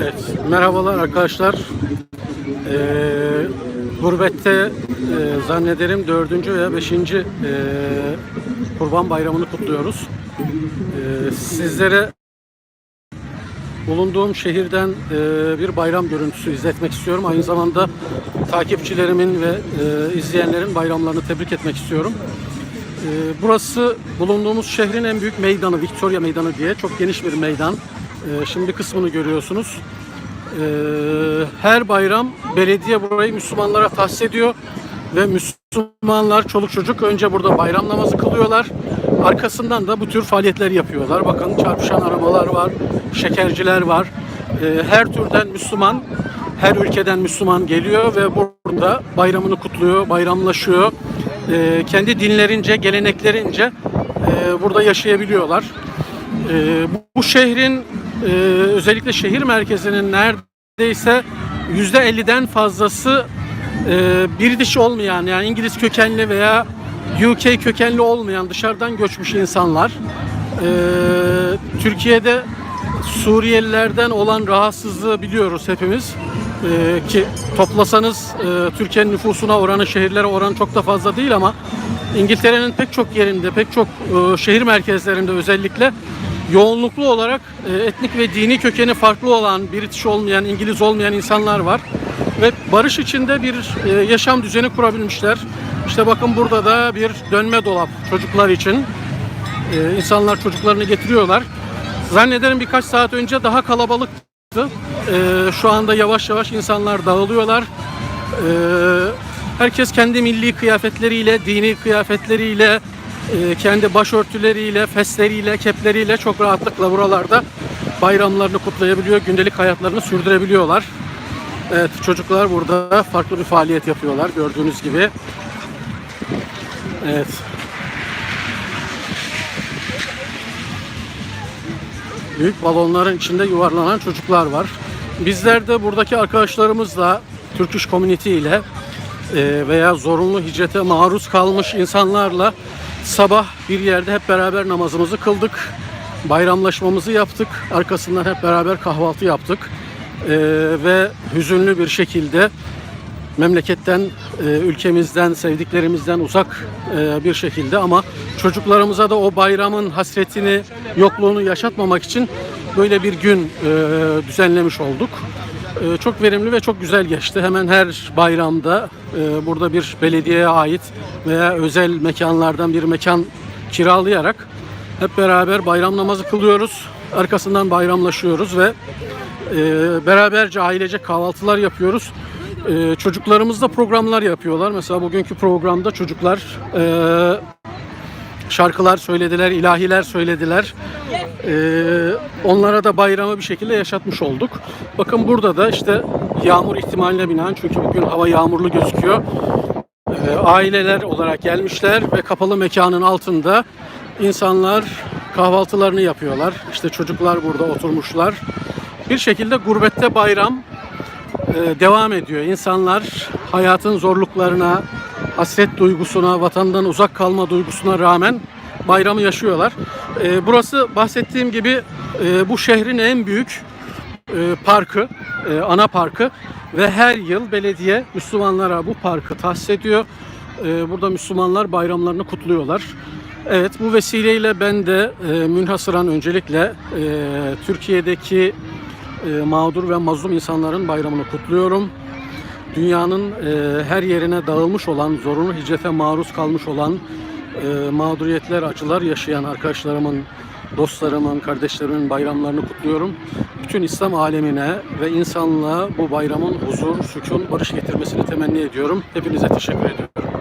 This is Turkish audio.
Evet, merhabalar arkadaşlar. Ee, e, zannederim dördüncü veya beşinci e, Kurban Bayramı'nı kutluyoruz. Ee, sizlere bulunduğum şehirden e, bir bayram görüntüsü izletmek istiyorum. Aynı zamanda takipçilerimin ve e, izleyenlerin bayramlarını tebrik etmek istiyorum. Ee, Burası bulunduğumuz şehrin en büyük meydanı, Victoria Meydanı diye. Çok geniş bir meydan. Ee, Şimdi kısmını görüyorsunuz. Ee, Her bayram belediye burayı Müslümanlara tahsis ediyor. Ve Müslümanlar, çoluk çocuk önce burada bayram namazı kılıyorlar. Arkasından da bu tür faaliyetler yapıyorlar. Bakın çarpışan arabalar var, şekerciler var. Ee, Her türden Müslüman, her ülkeden Müslüman geliyor ve burada bayramını kutluyor, bayramlaşıyor. Kendi dinlerince, geleneklerince e, burada yaşayabiliyorlar. Bu şehrin e, özellikle şehir merkezinin neredeyse yüzde 50'den fazlası e, bir dişi olmayan yani İngiliz kökenli veya UK kökenli olmayan dışarıdan göçmüş insanlar. Ee, Türkiye'de Suriyelilerden olan rahatsızlığı biliyoruz hepimiz. Ee, ki toplasanız e, Türkiye'nin nüfusuna oranı şehirlere oranı çok da fazla değil ama İngiltere'nin pek çok yerinde, pek çok e, şehir merkezlerinde özellikle yoğunluklu olarak e, etnik ve dini kökeni farklı olan, British olmayan, İngiliz olmayan insanlar var. Ve barış içinde bir e, yaşam düzeni kurabilmişler. İşte bakın burada da bir dönme dolap çocuklar için. E, insanlar çocuklarını getiriyorlar. Zannederim birkaç saat önce daha kalabalıktı. Şu anda yavaş yavaş insanlar dağılıyorlar. Herkes kendi milli kıyafetleriyle, dini kıyafetleriyle, e, kendi başörtüleriyle, fesleriyle, kepleriyle çok rahatlıkla buralarda bayramlarını kutlayabiliyor, gündelik hayatlarını sürdürebiliyorlar. Evet, çocuklar burada farklı bir faaliyet yapıyorlar gördüğünüz gibi. Evet. Büyük balonların içinde yuvarlanan çocuklar var. Bizler de buradaki arkadaşlarımızla, Turkish Community ile e, veya zorunlu hicrete maruz kalmış insanlarla sabah bir yerde hep beraber namazımızı kıldık. Bayramlaşmamızı yaptık. Arkasından hep beraber kahvaltı yaptık. E, ve hüzünlü bir şekilde memleketten, e, ülkemizden, sevdiklerimizden uzak e, bir şekilde ama çocuklarımıza da o bayramın hasretini, yokluğunu yaşatmamak için böyle bir gün e, düzenlemiş olduk. E, Çok verimli ve çok güzel geçti. Hemen her bayramda e, burada bir belediyeye ait veya özel mekanlardan bir mekan kiralayarak hep beraber bayram namazı kılıyoruz. Arkasından bayramlaşıyoruz ve e, beraberce ailece kahvaltılar yapıyoruz. E, çocuklarımız da programlar yapıyorlar. Mesela bugünkü programda çocuklar e, şarkılar söylediler, ilahiler söylediler. Ee, onlara da bayramı bir şekilde yaşatmış olduk. Bakın burada da işte yağmur ihtimaline binaen çünkü bugün hava yağmurlu gözüküyor. Ee, aileler olarak gelmişler ve kapalı mekanın altında insanlar kahvaltılarını yapıyorlar. İşte çocuklar burada oturmuşlar. Bir şekilde gurbette bayram e, devam ediyor. İnsanlar hayatın zorluklarına, hasret duygusuna, vatandan uzak kalma duygusuna rağmen bayramı yaşıyorlar. E, burası bahsettiğim gibi e, bu şehrin en büyük e, parkı, e, ana parkı ve her yıl belediye Müslümanlara bu parkı tahsis ediyor. E, burada Müslümanlar bayramlarını kutluyorlar. Evet bu vesileyle ben de e, münhasıran öncelikle e, Türkiye'deki e, mağdur ve mazlum insanların bayramını kutluyorum. Dünyanın e, her yerine dağılmış olan, zorunlu hicrete maruz kalmış olan e, mağduriyetler, acılar yaşayan arkadaşlarımın, dostlarımın, kardeşlerimin bayramlarını kutluyorum. Bütün İslam alemine ve insanlığa bu bayramın huzur, sükun, barış getirmesini temenni ediyorum. Hepinize teşekkür ediyorum.